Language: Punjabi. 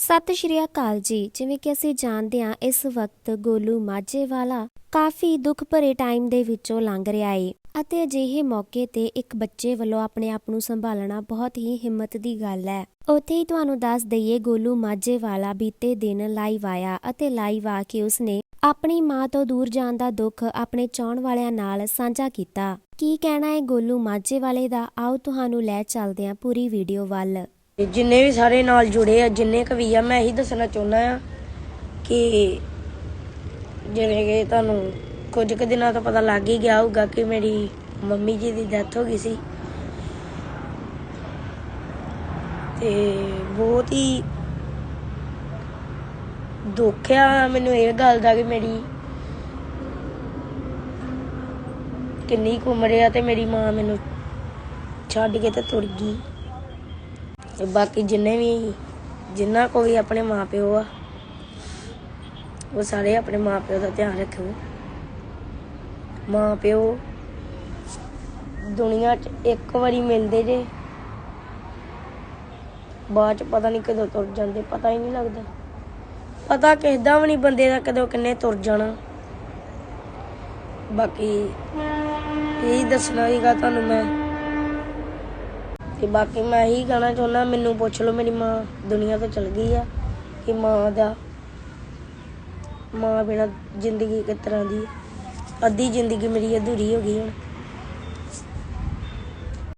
ਸਤਿ ਸ਼੍ਰੀ ਅਕਾਲ ਜੀ। ਜਿਵੇਂ ਕਿ ਅਸੀਂ ਜਾਣਦੇ ਹਾਂ, ਇਸ ਵਕਤ ਗੋਲੂ ਮਾਝੇ ਵਾਲਾ ਕਾਫੀ ਦੁੱਖ ਭਰੇ ਟਾਈਮ ਦੇ ਵਿੱਚੋਂ ਲੰਘ ਰਿਹਾ ਏ ਅਤੇ ਅਜਿਹੇ ਮੌਕੇ ਤੇ ਇੱਕ ਬੱਚੇ ਵੱਲੋਂ ਆਪਣੇ ਆਪ ਨੂੰ ਸੰਭਾਲਣਾ ਬਹੁਤ ਹੀ ਹਿੰਮਤ ਦੀ ਗੱਲ ਹੈ। ਉੱਥੇ ਹੀ ਤੁਹਾਨੂੰ ਦੱਸ ਦਈਏ, ਗੋਲੂ ਮਾਝੇ ਵਾਲਾ ਬੀਤੇ ਦਿਨ ਲਾਈਵ ਆਇਆ ਅਤੇ ਲਾਈਵ ਆ ਕੇ ਉਸਨੇ ਆਪਣੀ ਮਾਂ ਤੋਂ ਦੂਰ ਜਾਣ ਦਾ ਦੁੱਖ ਆਪਣੇ ਚਾਹਣ ਵਾਲਿਆਂ ਨਾਲ ਸਾਂਝਾ ਕੀਤਾ। ਕੀ ਕਹਿਣਾ ਹੈ ਗੋਲੂ ਮਾਝੇ ਵਾਲੇ ਦਾ? ਆਓ ਤੁਹਾਨੂੰ ਲੈ ਚੱਲਦੇ ਹਾਂ ਪੂਰੀ ਵੀਡੀਓ ਵੱਲ। ਜਿੰਨੇ ਵੀ ਸਾਰੇ ਨਾਲ ਜੁੜੇ ਆ, ਜਿੰਨੇ ਕਵੀ ਆ, ਮੈਂ ਇਹੀ ਦੱਸਣਾ ਚਾਹੁੰਦਾ ਆ ਕਿ ਜਿਵੇਂ ਕਿ ਤੁਹਾਨੂੰ ਕੁਝ ਕੁ ਦਿਨਾਂ ਤੋਂ ਪਤਾ ਲੱਗ ਹੀ ਗਿਆ ਹੋਊਗਾ ਕਿ ਮੇਰੀ ਮੰਮੀ ਜੀ ਦੀ ਡੈਥ ਹੋ ਗਈ ਸੀ। ਤੇ ਬਹੁਤ ਹੀ ਦੁੱਖ ਆ ਮੈਨੂੰ ਇਹ ਗੱਲ ਦਾ ਕਿ ਮੇਰੀ ਕਿੰਨੀ ਕੁ ਉਮਰ ਆ ਤੇ ਮੇਰੀ ਮਾਂ ਮੈਨੂੰ ਛੱਡ ਕੇ ਤੇ ਤੁਰ ਗਈ। ਤੇ ਬਾਕੀ ਜਿੰਨੇ ਵੀ, ਜਿੰਨਾ ਕੋ ਵੀ ਆਪਣੇ ਮਾਪਿਓ ਆ, ਉਹ ਸਾਰੇ ਆਪਣੇ ਮਾਪਿਓ ਦਾ ਧਿਆਨ ਰੱਖੋ ਮਾਪਿਓ ਦੁਨੀਆ 'ਚ ਇੱਕ ਵਾਰੀ ਮਿਲਦੇ ਜੇ, ਬਾਅਦ 'ਚ ਪਤਾ ਨਹੀਂ ਕਦੋਂ ਤੁਰ ਜਾਂਦੇ, ਪਤਾ ਹੀ ਨਹੀਂ ਲੱਗਦਾ। ਪਤਾ ਕਿਸਦਾ ਵੀ ਨਹੀਂ ਬੰਦੇ ਦਾ ਕਦੋਂ ਕਿੰਨੇ ਤੁਰ ਜਾਣਾ। ਬਾਕੀ ਇਹ ਦੱਸਣਾ ਹੀਗਾ ਤੁਹਾਨੂੰ ਮੈਂ। ਤੇ ਬਾਕੀ ਮੈਂ ਇਹੀ ਕਹਿਣਾ ਚਾਹੁੰਦਾ, ਮੈਨੂੰ ਪੁੱਛ ਲਓ ਮੇਰੀ ਮਾਂ ਦੁਨੀਆ ਤੋਂ ਚਲ ਗਈ ਆ, ਕਿ ਮਾਂ ਦਾ, ਮਾਂ ਬਿਨਾ ਜ਼ਿੰਦਗੀ ਕਿਸ ਤਰ੍ਹਾਂ ਦੀ ਅੱਧੀ ਜ਼ਿੰਦਗੀ ਮੇਰੀ ਅਧੂਰੀ ਹੋ ਗਈ ਹੁਣ।